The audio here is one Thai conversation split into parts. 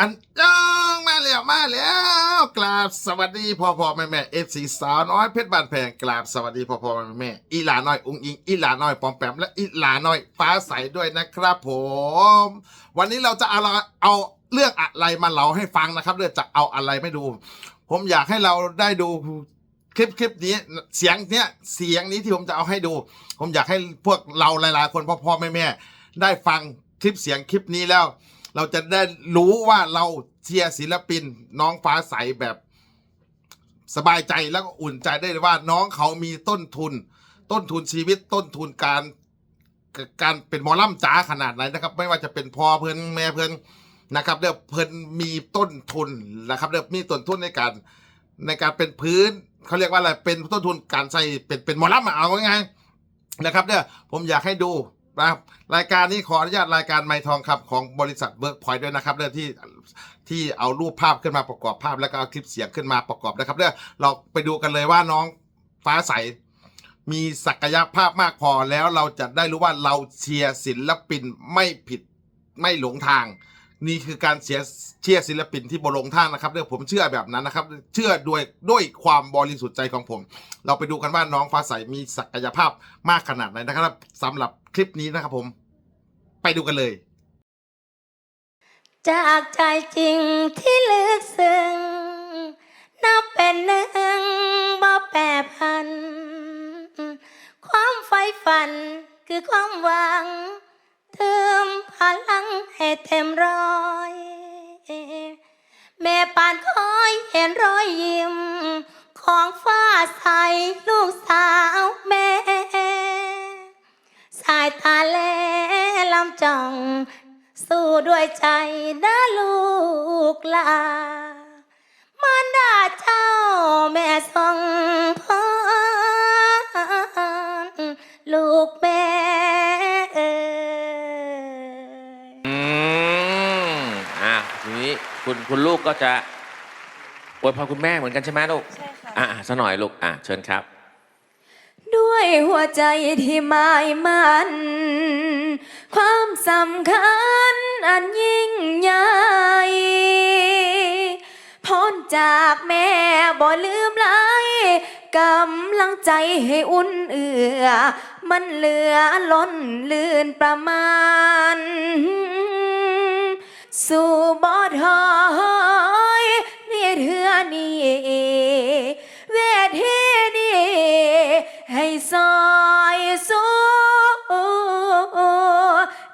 อันจ้องมาแล้วมาแล้วกราบสวัสดีพ่อพ่อแม่แม่เอฟซีสาวน้อยเพชรบานแพงกราบสวัสดีพ่อพ่อแม่แม่อีหลาน้อยอุ้งอิงอีหลาน้อยปอมแปมและอีหลาน้อยฟ้าใสด้วยนะครับผม วันนี้เราจะเอาเอาเรื่องอะไรมาเล่าให้ฟังนะครับเรื่องจะเอาอะไรไม่ดู ผมอยากให้เราได้ดูคลิปคลิปนี้เสียงเนี้ยเสียงนี้ที่ผมจะเอาให้ดู ผมอยากให้พวกเราหลายๆ คนพ่อพ่อแม่แม่ได้ฟังคลิปเสียงคลิปนี้แล้ว เราจะได้รู้ว่าเราเชียร์ศิลปินน้องฟ้าใสแบบสบายใจแล้วก็อุ่นใจได้เลยว่าน้องเขามีต้นทุน ต้นทุนชีวิตต้นทุนการการเป็นมอล่ำจ๋าขนาดไหนนะครับ ไม่ว่าจะเป็นพ่อเพื่อนแม่เพื่อนนะครับเดี๋ยวเพื่อนมีต้นทุนนะครับเดี๋ยวมีต้นทุนในการในการเป็นพื้นเขาเรียกว่าอะไรเป็นต้นทุนการใส่เป็นเป็นมอล่ำเอาง่ายๆนะครับเนี่ยผมอยากให้ดู นะครับรายการนี้ขออนุญาตรายการไม้ทองคำของบริษัทเบิร์กพอยต์ด้วยนะครับเรื่องที่ที่เอารูปภาพขึ้นมาประกอบภาพ แล้วก็เอาคลิปเสียงขึ้นมาประกอบนะครับเรื่องเราไปดูกันเลยว่าน้องฟ้าใสมีศักยภาพมากพอแล้วเราจะได้รู้ว่าเราเชียร์ศิลปินไม่ผิดไม่หลงทาง นี่คือการเชียเชียร์ศิลปินที่บหลงท่างนะครับเรื่องผมเชื่อแบบนั้นนะครับ เชื่อด้วยด้วยความบริสุทธิ์ใจของผม เราไปดูกันว่าน้องฟ้าใสมีศักยภาพมากขนาดไหนนะครับสำหรับคลิปนี้นะครับผม ไปดูกันเลย จากใจจริงที่ลึกซึ้งนับเป็นหนึ่งบ่แปรพัน ความใฝ่ฝันคือความหวัง ปานคอยเห็นรอยยิ้ม ของฟ้าใสลูกสาวแม่ สายตาแลลำจ่อง สู้ด้วยใจนะลูกลามารดาเจ้าแม่ทรงพรลูกแม่เอ่ยอืมอะทีนี้คุณคุณลูกก็จะ อวยพรคุณแม่เหมือนกันใช่ไหมลูกใช่ค่ะ อะอะสักหน่อยลูกอะเชิญครับ ด้วยหัวใจที่หมายมัน ความสำคัญอันยิ่งใหญ่พ้นจากแม่บ่ลืมไหลกำลังใจให้อุ่นเอือ มันเหลือล้นลื่นประมาณ สู่บ่อถอยนี่ เถือนี้เวทีนี้ให้ซอยสู้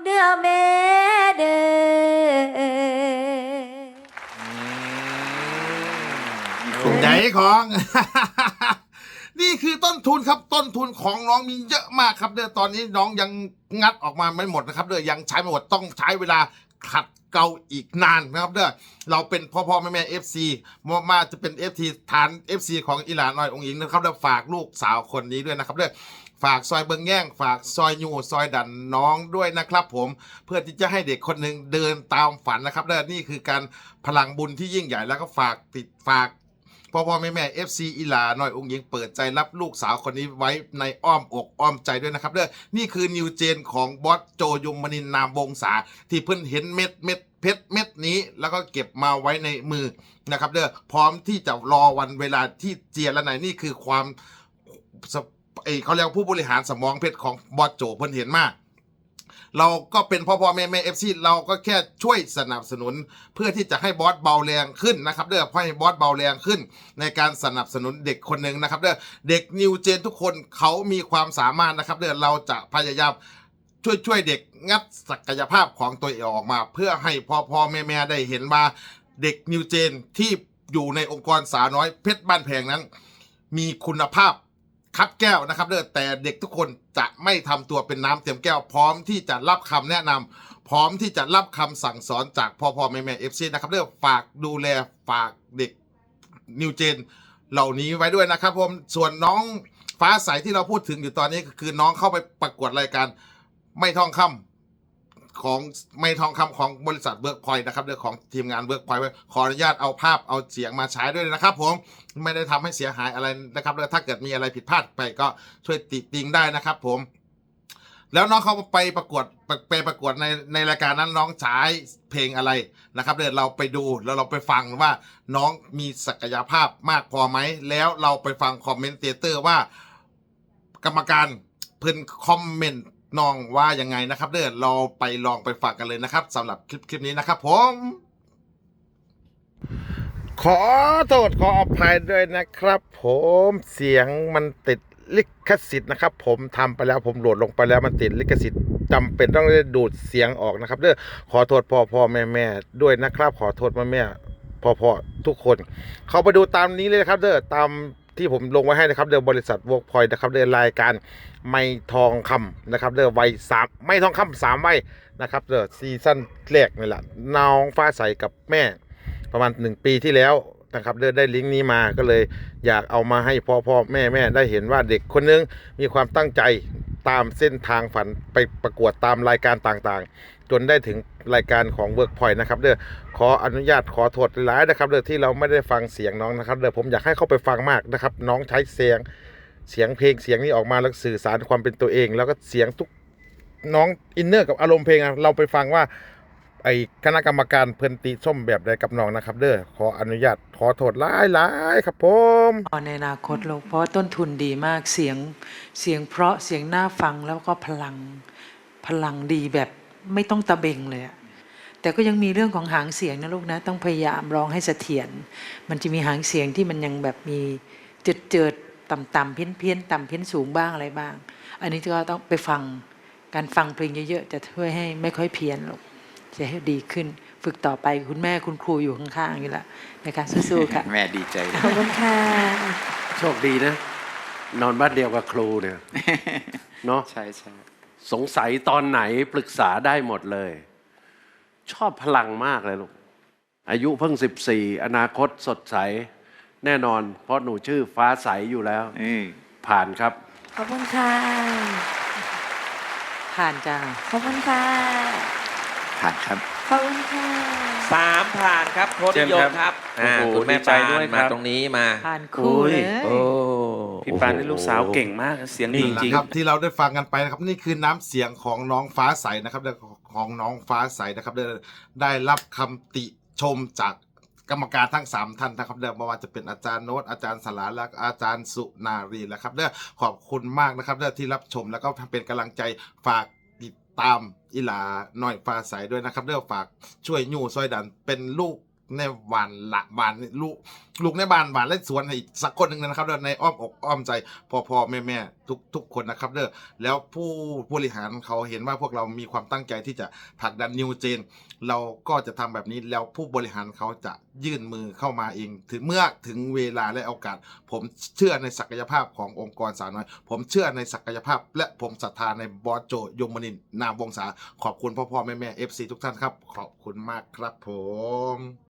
เดือแม่เด้อไหนของ นี่คือต้นทุนครับต้นทุนของน้องมีเยอะมากครับเด้อตอนนี้น้องยังงัดออกมาไม่หมดนะครับเด้อยังใช้ไม่หมดต้องใช้เวลาขัด เก่าอีกนานนะครับเด้อเราเป็นพ่อพ่อแม่แม่เอฟซีมามาจะเป็นเอฟทีฐานเอฟซีของอิหลาน้อยองค์อิงนะครับเด้อฝากลูกสาวคนนี้ด้วยนะครับเด้อฝากซอยเบิงแย่งฝากซอยยูซอยดันน้องด้วยนะครับผมเพื่อที่จะให้เด็กคนหนึ่งเดินตามฝันนะครับเด้อนี่คือการพลังบุญที่ยิ่งใหญ่แล้วก็ฝากติดฝาก พ่อพ่อแม่แม่เอฟซีอีหลาหน่อยองค์หญิงเปิดใจรับลูกสาวคนนี้ไว้ในอ้อมอกอ้อมใจด้วยนะครับเด้อนี่คือนิวเจนของบอสโจยมมนินนามวงศาที่เพิ่นเห็นเม็ดเม็ดเพชรเม็ดนี้แล้วก็เก็บมาไว้ในมือนะครับเด้อพร้อมที่จะรอวันเวลาที่เจียและไหนนี่คือความเอเขาเรียกว่าผู้บริหารสมองเพชรของบอสโจเพิ่นเห็นมาก เราก็เป็นพ่อพ่อแม่แม่เอฟซีเราก็แค่ช่วยสนับสนุน เพื่อที่จะให้บอสเบาแรงขึ้นนะครับเด้อให้บอสเบาแรงขึ้น ในการสนับสนุนเด็กคนหนึ่งนะครับเด้อเด็กนิวเจนทุกคนเขามีความสามารถนะครับเด้อเราจะพยายามช่วยช่วยเด็กงัดศักยภาพของตัวเองออกมา เพื่อให้พ่อพ่อแม่แม่ได้เห็นว่าเด็กนิวเจนที่อยู่ในองค์กรสาวน้อยเพชรบ้านแพงนั้น มีคุณภาพ คับแก้วนะครับเด้อแต่เด็กทุกคนจะไม่ทำตัวเป็นน้ำเต็มแก้ว พร้อมที่จะรับคำแนะนำพร้อมที่จะรับคำสั่งสอนจากพ่อพ่อแม่แม่เอฟซีนะครับเด้อฝากดูแลฝากเด็กนิวเจน เหล่านี้ไว้ด้วยนะครับผมส่วนน้องฟ้าใสที่เราพูดถึงอยู่ตอนนี้คือน้องเข้าไปประกวดรายการไม่ทองคำ ของไม่ทองคำของบริษัทเบิร์กพอยนะครับเรื่องของทีมงานเบิร์กพอยขออนุญาตเอาภาพเอาเสียงมาใช้ด้วยนะครับ ผมไม่ได้ทำให้เสียหายอะไรนะครับแล้วถ้าเกิดมีอะไรผิดพลาดไปก็ช่วยติติงได้นะครับ ผม แล้วน้องเขาไปประกวดไปไปประกวดในในรายการนั้นน้องใช้เพลงอะไรนะครับเดี๋ยวเราไปดูแล้วเราไปฟังว่าน้องมีศักยภาพมากพอไหมแล้วเราไปฟังคอมเมนเตเตอร์ว่ากรรมการเพิ่นคอมเมนต์ น้องว่ายังไงนะครับ เด้อเราไปลองไปฟังกันเลยนะครับสำหรับคลิปคลิปนี้นะครับ ผม ขอโทษขออภัยด้วยนะครับ ผมเสียงมันติดลิขสิทธิ์นะครับ ผมทำไปแล้วผมโหลดลงไปแล้วมันติดลิขสิทธิ์จำเป็นต้องได้ดูดเสียงออกนะครับเด้อขอโทษพ่อพ่อแม่แม่ด้วยนะครับ ขอโทษแม่แม่พ่อพ่อทุกคน เขาไปดูตามนี้เลยนะครับเด้อตาม ที่ผมลงไว้ให้นะครับเด้อบริษัทวอล์กพอยนะครับเด้อรายการไม่ทองคำนะครับเด้อวัยสามไม่ทองคำสามวัยนะครับเด้อซีซั่นแรกนี่แหละน้องฟ้าใสกับแม่ประมาณหนึ่งปีที่แล้วนะครับเด้อได้ลิงก์นี้มาก็เลยอยากเอามาให้พ่อพ่อแม่แม่ได้เห็นว่าเด็กคนนึงมีความตั้งใจ ตามเส้นทางฝันไปประกวดตามรายการต่างๆ จนได้ถึงรายการของ Workpoint นะครับเด้อขออนุญาตขอโทษหลายนะครับเด้อที่เราไม่ได้ฟังเสียงน้องนะครับเด้อผมอยากให้เข้าไปฟังมากนะครับ น้องใช้เสียงเสียงเพลงเสียงนี้ออกมาแล้วสื่อสารความเป็นตัวเอง แล้วก็เสียงทุกน้องอินเนอร์กับอารมณ์เพลงเราไปฟังว่า ไอคณะกรรมการเพิ่นติส้มแบบใดกับน้องนะครับ เด้อขออนุญาตขอโทษหลายหลายๆครับผมอ๋อในอนาคตลูกเพราะต้นทุนดีมากเสียงเสียงเพราะเสียงน่าฟังแล้วก็พลังพลังดีแบบไม่ต้องตะเบงเลยอะแต่ก็ยังมีเรื่องของหางเสียงนะลูกนะ ต้องพยายามร้องให้เสถียรมันจะมีหางเสียงที่มันยังแบบมีเจิดเจิดต่ำๆเพี้ยนเพี้ยนๆต่ำเพี้ยนสูงบ้างอะไรบ้าง อันนี้ก็ต้องไปฟังการฟังเพลงเยอะๆ จะช่วยให้ไม่ค่อยเพี้ยนลูก จะให้ดีขึ้น ฝึกต่อไปคุณแม่คุณครูอยู่ข้างๆอยู่แล้วนะคะสู้ๆค่ะ แม่ดีใจเลยขอบคุณค่ะโชคดีนะ นอนบ้านเดียวกับครูเนี่ยเนาะใช่ใช่สงสัยตอนไหนปรึกษาได้หมดเลย ชอบพลังมากเลยลูกอายุเพิ่งสิบสี่อนาคตสดใส แน่นอน เพราะหนูชื่อฟ้าใสอยู่แล้วเออผ่านครับ ขอบคุณค่ะ ผ่านจ้าขอบคุณค่ะ ผ่านครับ ขอบคุณค่ะ สามผ่านครับโค้ดเชินิญยมครับครับอ่าโอ้โหคุณแม่ดีใจปานด้วยครัมาบ ตรงนี้มาผ่านคู่โอ้ยเลย โอ้พี่ปานนี่ลูกสาวเก่งมากเสียงดีจริงครับที่เราได้ฟังกันไปนะครับนี่คือน้ำเสียงของน้องฟ้าใสนะครับเด้อของน้องฟ้าใสนะครับได้ได้รับคำติชมจากกรรมการทั้งสามท่านนะครับเด้อไม่ว่าจะเป็นอาจารย์โน้ตอาจารย์สลาและอาจารย์สุนารีนะครับเด้อขอบคุณมากนะครับเด้อที่รับชมแล้วก็เป็นกำลังใจฝาก ตามอีหลาหน่อยฟ้าใสด้วยนะครับเด้อฝากช่วยยู่ช่วยดันเป็นลูก ในบ้านละบ้านลูกลูกในบ้านบ้านและสวนให้สักคนหนึ่งนะครับเด้อในอ้อมอกอ้อมใจพ่อพ่อแม่แม่ทุกทุกคนนะครับเด้อแล้วผู้บริหารเขาเห็นว่าพวกเรามีความตั้งใจที่จะผลักดันนิวเจน เราก็จะทำแบบนี้แล้วผู้บริหารเขาจะยื่นมือเข้ามาเอง ถึงเมื่อถึงเวลาและโอกาส ผมเชื่อในศักยภาพขององค์กรสาวน้อยผมเชื่อในศักยภาพ และผมศรัทธาในบอสโจยมนินนามวงศาขอบคุณพ่อพ่อแม่แม่เอฟซีทุกท่านครับ ขอบคุณมากครับผม